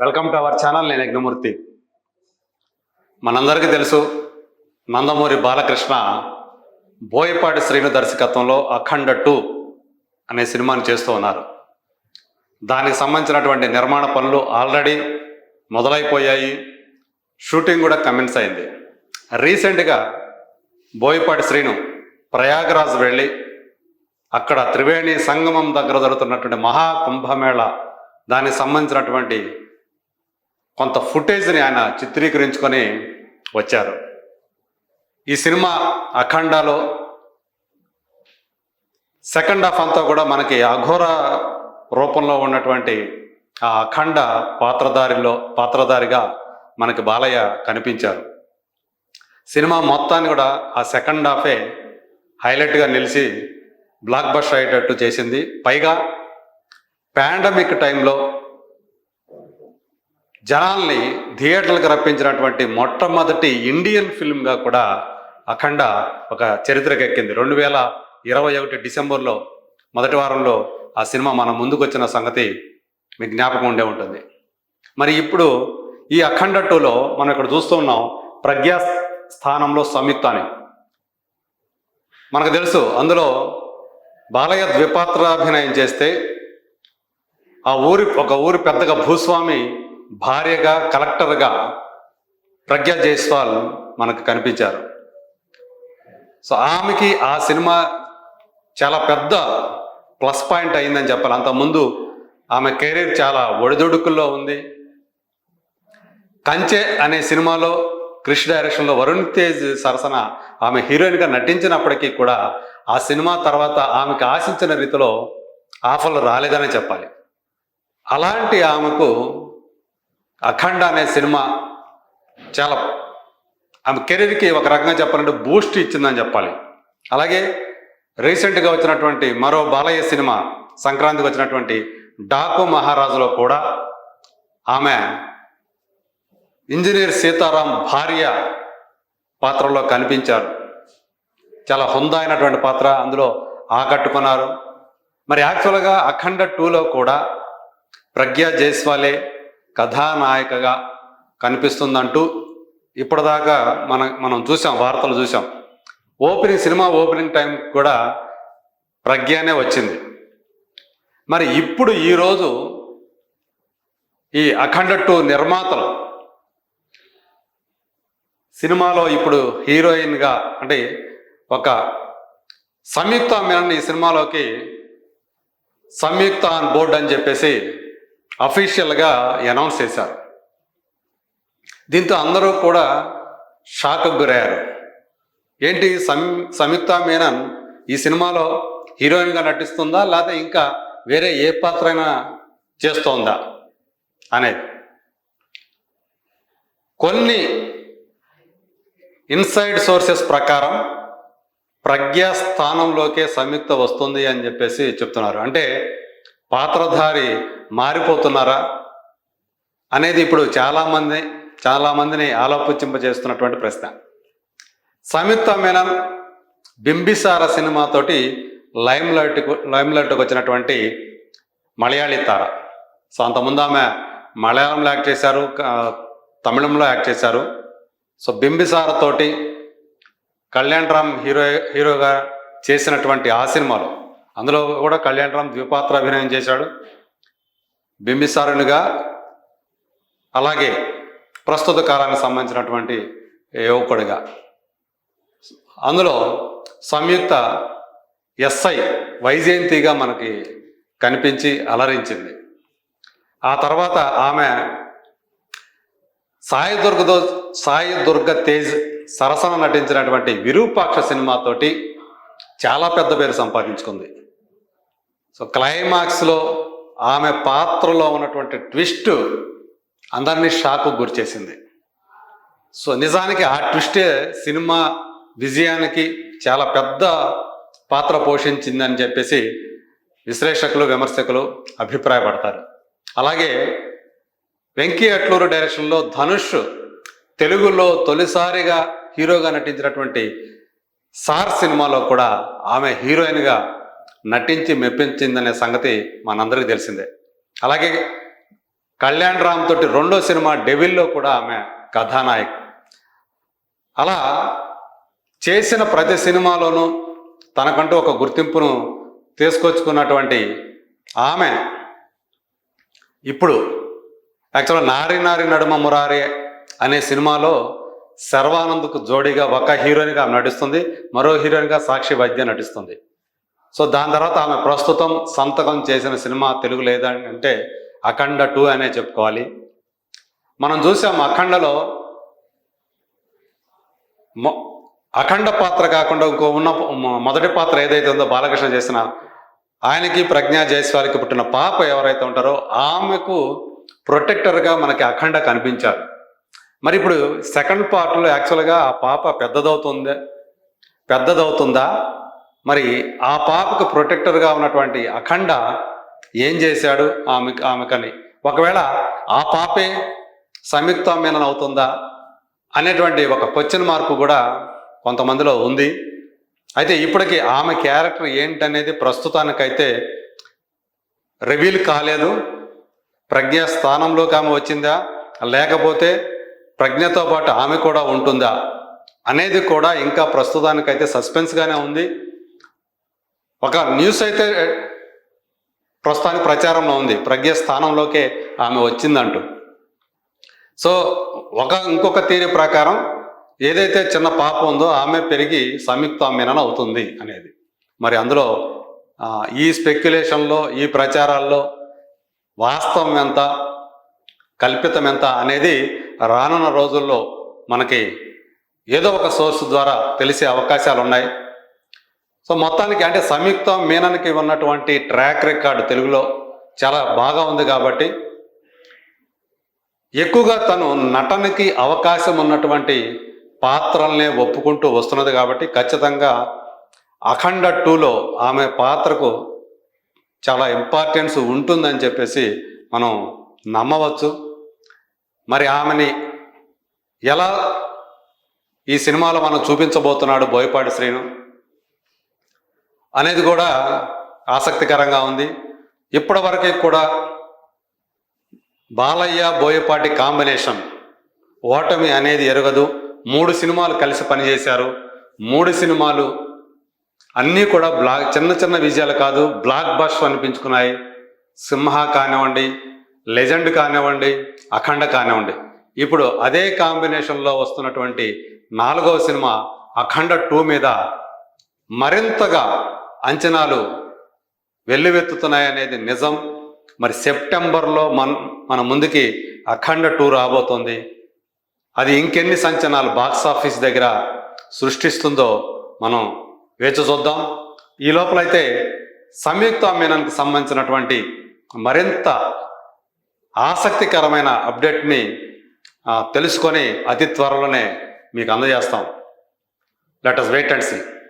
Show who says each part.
Speaker 1: Welcome to our channel నేను యజ్ఞమూర్తి. మనందరికీ తెలుసు నందమూరి బాలకృష్ణ బోయపాటి శ్రీను దర్శకత్వంలో అఖండ టూ అనే సినిమాని చేస్తూ ఉన్నారు. దానికి సంబంధించినటువంటి నిర్మాణ పనులు ఆల్రెడీ మొదలైపోయాయి. షూటింగ్ కూడా కమెన్స్ అయింది. రీసెంట్గా బోయపాటి శ్రీను ప్రయాగరాజ్ వెళ్ళి అక్కడ త్రివేణి సంగమం దగ్గర జరుగుతున్నటువంటి మహా కుంభమేళ దానికి సంబంధించినటువంటి కొంత ఫుటేజ్ని ఆయన చిత్రీకరించుకొని వచ్చారు. ఈ సినిమా అఖండాలో సెకండ్ హాఫ్ అంతా కూడా మనకి అఘోర రూపంలో ఉన్నటువంటి ఆ అఖండ పాత్రధారిలో పాత్రధారిగా మనకి బాలయ్య కనిపించారు. సినిమా మొత్తాన్ని కూడా ఆ సెకండ్ హాఫే హైలైట్గా నిలిచి బ్లాక్ బస్టర్ అయ్యేటట్టు చేసింది. పైగా పాండమిక్ టైంలో జనాల్ని థియేటర్లకు రప్పించినటువంటి మొట్టమొదటి ఇండియన్ ఫిల్మ్గా కూడా అఖండ ఒక చరిత్రకెక్కింది. రెండు వేల ఇరవై ఒకటి డిసెంబర్లో మొదటి వారంలో ఆ సినిమా మన ముందుకు వచ్చిన సంగతి మీకు జ్ఞాపకం ఉండే ఉంటుంది. మరి ఇప్పుడు ఈ అఖండ టూలో మనం ఇక్కడ చూస్తూ ఉన్నాం ప్రజ్ఞా స్థానంలో సంయుక్త అని. మనకు తెలుసు అందులో బాలయ్య ద్విపాత్రాభినయం చేస్తే ఆ ఊరి ఒక ఊరి పెద్దగా భూస్వామి భార్యగా కలెక్టర్గా ప్రజ్ఞా జైస్వాల్ మనకు కనిపించారు. సో ఆమెకి ఆ సినిమా చాలా పెద్ద ప్లస్ పాయింట్ అయిందని చెప్పాలి. అంతకుముందు ఆమె కెరీర్ చాలా ఒడిదుడుకుల్లో ఉంది. కంచె అనే సినిమాలో క్రిష్ డైరెక్షన్లో వరుణ్ తేజ్ సరసన ఆమె హీరోయిన్గా నటించినప్పటికీ కూడా ఆ సినిమా తర్వాత ఆమెకు ఆశించిన రీతిలో ఆఫర్లు రాలేదనే చెప్పాలి. అలాంటి ఆమెకు అఖండ అనే సినిమా చాలా ఆమె కెరీర్కి ఒక రకంగా చెప్పాలంటే బూస్ట్ ఇచ్చిందని చెప్పాలి. అలాగే రీసెంట్గా వచ్చినటువంటి మరో బాలయ్య సినిమా సంక్రాంతికి వచ్చినటువంటి డాకు మహారాజులో కూడా ఆమె ఇంజనీర్ సీతారాం భార్య పాత్రలో కనిపించారు. చాలా హుందా అయినటువంటి పాత్ర అందులో ఆకట్టుకున్నారు. మరి యాక్చువల్గా అఖండ టూలో కూడా ప్రజ్ఞా జైస్వాలే కథానాయికగా కనిపిస్తుందంటూ ఇప్పటిదాకా మన మనం చూసాం వార్తలు చూసాం. ఓపెనింగ్ సినిమా ఓపెనింగ్ టైం కూడా ప్రజ్ఞానే వచ్చింది. మరి ఇప్పుడు ఈరోజు ఈ అఖండ టూ నిర్మాతలు సినిమాలో ఇప్పుడు హీరోయిన్గా అంటే ఒక సంయుక్త మీనన్ ఈ సినిమాలోకి సంయుక్త ఆన్ బోర్డ్ అని చెప్పేసి అఫీషియల్గా అనౌన్స్ చేశారు. దీంతో అందరూ కూడా షాక్కు గురయ్యారు. ఏంటి సం సంయుక్త మీనన్ ఈ సినిమాలో హీరోయిన్గా నటిస్తుందా లేకపోతే ఇంకా వేరే ఏ పాత్ర అయినా చేస్తోందా అనేది. కొన్ని ఇన్సైడ్ సోర్సెస్ ప్రకారం ప్రజ్ఞా స్థానంలోకే సంయుక్త వస్తుంది అని చెప్పేసి చెప్తున్నారు. అంటే పాత్రధారి మారిపోతున్నారా అనేది ఇప్పుడు చాలామంది చాలామందిని ఆలోచింపజేస్తున్నటువంటి ప్రశ్న. సంయుక్త మేనన్ బింబిసార సినిమాతోటి లైమ్ లైట్ లైమ్ లైట్కి వచ్చినటువంటి మలయాళీ తార. సో అంతకుముందు ఆమె మలయాళంలో యాక్ట్ చేశారు తమిళంలో యాక్ట్ చేశారు. సో బింబిసార తోటి కళ్యాణ్ రామ్ హీరో హీరోగా చేసినటువంటి ఆ సినిమాలో అందులో కూడా కళ్యాణరామ్ ద్విపాత్ర అభినయం చేశాడు. బింబిసారునిగా అలాగే ప్రస్తుత కాలానికి సంబంధించినటువంటి యువకుడిగా అందులో సంయుక్త ఎస్ఐ వైజయంతిగా మనకి కనిపించి అలరించింది. ఆ తర్వాత ఆమె సాయి దుర్గతో సాయి దుర్గ తేజ్ సరసన నటించినటువంటి విరూపాక్ష సినిమాతోటి చాలా పెద్ద పేరు సంపాదించుకుంది. సో క్లైమాక్స్లో ఆమె పాత్రలో ఉన్నటువంటి ట్విస్ట్ అందరినీ షాకు గురిచేసింది. సో నిజానికి ఆ ట్విస్టే సినిమా విజయానికి చాలా పెద్ద పాత్ర పోషించిందని చెప్పేసి విశ్లేషకులు విమర్శకులు అభిప్రాయపడతారు. అలాగే వెంకీ అట్లూరు డైరెక్షన్లో ధనుష్ తెలుగులో తొలిసారిగా హీరోగా నటించినటువంటి సార్ సినిమాలో కూడా ఆమె హీరోయిన్గా నటించి మెప్పించిందనే సంగతి మనందరికీ తెలిసిందే. అలాగే కళ్యాణ్ రామ్ తోటి రెండో సినిమా డెవిల్లో కూడా ఆమె కథానాయక్. అలా చేసిన ప్రతి సినిమాలోనూ తనకంటూ ఒక గుర్తింపును తీసుకొచ్చుకున్నటువంటి ఆమె ఇప్పుడు యాక్చువల్గా నారి నారి నడుమ మురారి అనే సినిమాలో శర్వానంద్కు జోడీగా ఒక హీరోయిన్గా నటిస్తుంది మరో హీరోయిన్గా సాక్షి వైద్య నటిస్తుంది. సో దాని తర్వాత ఆమె ప్రస్తుతం సంతకం చేసిన సినిమా తెలుగు లేదా అంటే అఖండ టూ అనే చెప్పుకోవాలి. మనం చూసాం అఖండలో అఖండ పాత్ర కాకుండా ఇంకో ఉన్న మొదటి పాత్ర ఏదైతే ఉందో బాలకృష్ణ చేసిన ఆయనకి ప్రజ్ఞా జైస్వాల్కి పుట్టిన పాప ఎవరైతే ఉంటారో ఆమెకు ప్రొటెక్టర్గా మనకి అఖండ కనిపించారు మరి ఇప్పుడు సెకండ్ పార్ట్లో యాక్చువల్గా ఆ పాప పెద్దదవుతుంది పెద్దదవుతుందా? మరి ఆ పాపకు ప్రొటెక్టర్గా ఉన్నటువంటి అఖండ ఏం చేశాడు ఆమె ఆమెకని? ఒకవేళ ఆ పాపే సంయుక్త మీనన్ అవుతుందా అనేటువంటి ఒక క్వశ్చన్ మార్కు కూడా కొంతమందిలో ఉంది. అయితే ఇప్పటికీ ఆమె క్యారెక్టర్ ఏంటనేది ప్రస్తుతానికైతే రివీల్ కాలేదు. ప్రజ్ఞ స్థానంలోకి ఆమె వచ్చిందా? లేకపోతే ప్రజ్ఞతో పాటు ఆమె కూడా ఉంటుందా? అనేది కూడా ఇంకా ప్రస్తుతానికైతే సస్పెన్స్గానే ఉంది. ఒక న్యూస్ అయితే ప్రస్తుతానికి ప్రచారంలో ఉంది. ప్రజ్ఞ స్థానంలోకే ఆమె వచ్చిందంటూ. సో ఒక ఇంకొక థీరీ ప్రకారం ఏదైతే చిన్న పాప ఉందో ఆమె పెరిగి సంయుక్త మీనన్ అవుతుంది అనేది. మరి అందులో ఈ స్పెక్యులేషన్లో ఈ ప్రచారాల్లో వాస్తవం ఎంత కల్పితం ఎంత అనేది రానున్న రోజుల్లో మనకి ఏదో ఒక సోర్స్ ద్వారా తెలిసే అవకాశాలు ఉన్నాయి సో మొత్తానికి అంటే సంయుక్త మీనన్కి ఉన్నటువంటి ట్రాక్ రికార్డు తెలుగులో చాలా బాగా ఉంది కాబట్టి ఎక్కువగా తను నటనకి అవకాశం ఉన్నటువంటి పాత్రల్నే ఒప్పుకుంటూ వస్తున్నది కాబట్టి ఖచ్చితంగా అఖండ టూలో ఆమె పాత్రకు చాలా ఇంపార్టెన్స్ ఉంటుందని చెప్పేసి మనం నమ్మవచ్చు. మరి ఆమెని ఎలా ఈ సినిమాలో మనం చూపించబోతున్నాడు బోయపాటి శ్రీను? అనేది కూడా ఆసక్తికరంగా ఉంది. ఇప్పటి వరకు కూడా బాలయ్య బోయపాటి కాంబినేషన్ ఓటమి అనేది ఎరగదు. మూడు సినిమాలు కలిసి పనిచేశారు. మూడు సినిమాలు అన్నీ కూడా బ్లాక్ చిన్న చిన్న విజయాలు కాదు బ్లాక్ బస్ట్ అనిపించుకున్నాయి. సింహ కానివ్వండి లెజెండ్ కానివ్వండి అఖండ కానివ్వండి. ఇప్పుడు అదే కాంబినేషన్లో వస్తున్నటువంటి నాలుగవ సినిమా అఖండ టూ మీద మరింతగా అంచనాలు వెల్లువెత్తుతున్నాయి అనేది నిజం. మరి సెప్టెంబర్లో మన మన ముందుకి అఖండ టూర్ రాబోతోంది. అది ఇంకెన్ని సంచనాలు బాక్స్ ఆఫీస్ దగ్గర సృష్టిస్తుందో మనం వేచి చూద్దాం. ఈ లోపలైతే సంయుక్త మీనన్కి సంబంధించినటువంటి మరింత ఆసక్తికరమైన అప్డేట్ని తెలుసుకొని అతి త్వరలోనే మీకు అందజేస్తాం. Let us wait and see